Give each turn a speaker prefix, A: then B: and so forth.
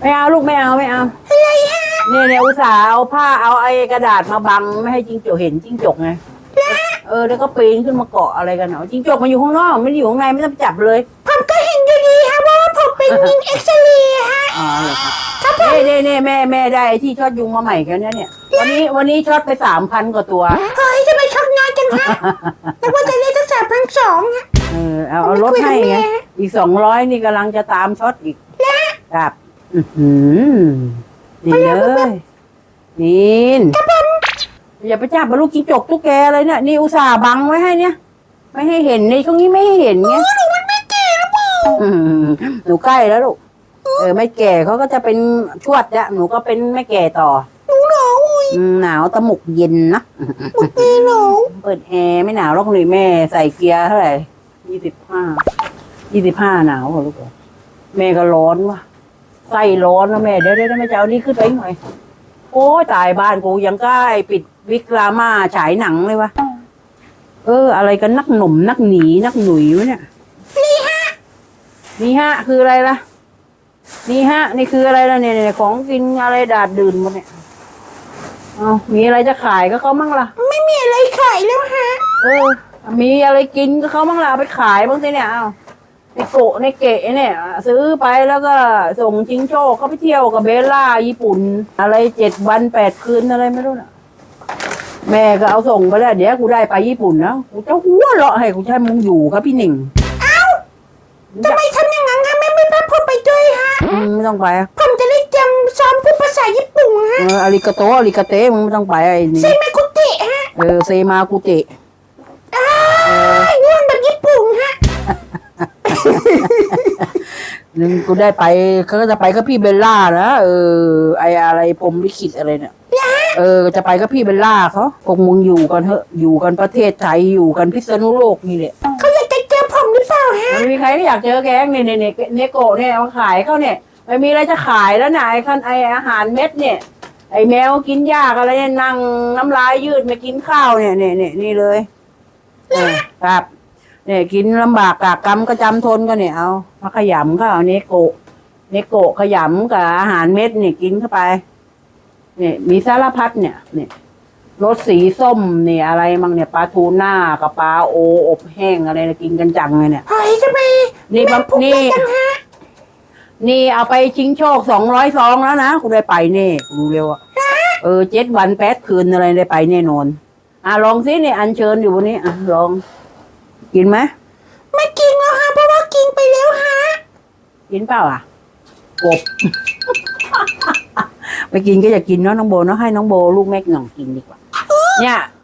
A: ไม่เอาลูกไม่เอาไม่เอา
B: อะไรฮะ
A: เนี่ยเนี่ยอุตส่าห์เอาผ้าเอาไอ้กระดาษมาบังไม่ให้จิ้งจกเห็นจิ้งจกไงเออแล้วก็ปีนขึ้นมาเกาะอะไรกันเนาะจิ้งจกมันอยู่ข้างนอกไม่ได้อยู่ข้างในไม่ต้องจับเลย
B: ผมก็เห็นอยู่ดีฮะเพราะว่าผมเป็นยิงเอ็กซเรย์ฮะ
A: อ๋อเหรอครับเน่เน่เน่แม่แม่ได้ไอ้ที่ช็อตยุงมาใหม่กันเนี่ยเนี่ยวันนี้วันนี้ช็อตไปสามพันกว่าตัว
B: เฮ้ยจะไปช็อตน้อยจังฮะแต่ว่าจะได้ตั้งสามพันสองฮะ
A: เออเอาเอารถให้ไงอีกสองร้อยนี่กำลังจะตามช็อตอีกครับ อือหือดีเลยนินอย่าไปจับมาลูกจิ้งจกตุ๊กแกเลยเนี่ยนี่อุตส่าห์บังไว้ให้เนี่ย ไม่ให้เห็นในช่วงนี้ไม่ให้เห็นไง
B: หนูมันไม่เก๋หรือเปล่า
A: อืมหนูใกล้แล้วลูกเออไม่แก่เขาก็จะเป็นชวดเนี่ยหนูก็เป็นไม่แก่ต่อ
B: หนูหนาวอุ้ย
A: อืมหนาวตะหมุกเย็นนะ
B: หนูตีหนาว
A: เปิดแอร์ไม่หนาวหรอกเลยแม่ใส่เกียร์เท่าไหร่ยี่สิบห้ายี่สิบห้าหนาวเหรอลูกเหรอแม่ก็ร้อนว่ะ ไส้ร้อนนะแม่เดี๋ยวเดี๋ยวแม่จะเอานี่ขึ้นไปหน่อย โอ้ยตายบ้านกูยังใกล้ปิดวิกรามาฉายหนังเลยวะเออ อะไรกันนักหนุ่มนักหนีนักหนุยวะเนี่ย
B: นี่ฮะ
A: นี่ฮะ คืออะไรล่ะ นี่ฮะ นี่คืออะไรล่ะเนี่ยเนี่ยของกินอะไรดาดดื่นหมดเนี่ยเอามีอะไรจะขายก็เขามั่งล่ะ
B: ไม่มีอะไรขายแล้วฮะ
A: เออ มีอะไรกินก็เขามั่งล่ะเอาไปขายบ้างสิเนี่ยเอา ในโกะในเกะเนี่ย ซื้อไปแล้วก็ส่งจิงโจ้เขาไปเที่ยวกับเบลล่าญี่ปุ่น อะไรเจ็ดวันแปดคืนอะไรไม่รู้น่ะแม่ก็เอาส่งไปแล้วเดี๋ยวกูได้ไปญี่ปุ่นนะกูจะหัวเราะให้กูใช้มึงอยู่ครับพี่หนิง
B: ทำไมทำอย่างนั้นฮะไม่ไม่พาผมไปด้วยฮะ
A: อืมไม่ต้องไป
B: ผมจะได้จำซ้อมพูดภาษาญี่ปุ่น
A: เอ
B: ฮะ
A: ออาริกาโตอาริกาเตมึงไม่ต้องไปไอ้นี่
B: ใช่ไหมกุติฮะ
A: เออเซมากุเตะ
B: อ้ายง่วงแบบญี่ปุ่นฮะ
A: นึงกูได้ไปเขาก็จะไปกับพี่เบลล่านะเออไออะไรพรหมลิขิตอะไรเนี่ยเออ จะไปกับพี่เบลล่าเขาพวกมึงอยู่กันเถอะอยู่กันประเทศไทยอยู่กันพิษณุโลกนี่แหละ
B: เขาอยากจะเจอผมหรือเปล่าฮะ
A: มันมีใครที่อยากเจอแกงเนี่ยเนี่ยเนี่ยเนโกะเนี่ยเอามาขายเขาเนี่ยไม่มีอะไรจะขายแล้วนะไอ้คันไออาหารเม็ดเนี่ย ไอแมวกินยากอะไรเนี่ยนั่งน้ำลายยืดไม่กินข้าวเนี่ยเนี่ยเนี่ยนี่เลยเออครับ เนี่ยกินลำบากกากกรรมก็จำทนก็เนี่ยเอามาขยำก็เอาเนโกะเนโกะขยำกับอาหารเม็ดเนี่ยกินเข้าไป เนี่ย มีสารพัดเนี่ยเนี่ยรสสีส้มเนี่ยอะไรมั่งเนี่ยปลาทูน่ากับปลาโออบแห้งอะไรเนี่ยกินกันจังเลยเนี่ย
B: เฮ้ยทำไม
A: นี่
B: แม่
A: ปะ
B: พูด
A: นี่
B: ได้ยังฮะ
A: นี่เอาไปชิงโชคสองร้อยซองแล้วนะคุณได้ไปแน่ดูเร็วอะเออเจ็ดวันแปดคืนอะไรได้ไปแน่นอน อะลองสิเนี่ยอันเชิญอยู่บนนี้อะลอง กินไหม
B: ไม่กินแล้วฮะเพราะว่ากินไปแล้วฮะ
A: กินเปล่าอะกบไปกินก็อย่ากินเนาะน้องโบเนาะให้น้องโบลูกแม่หน่องกินดีกว่า เนี่ย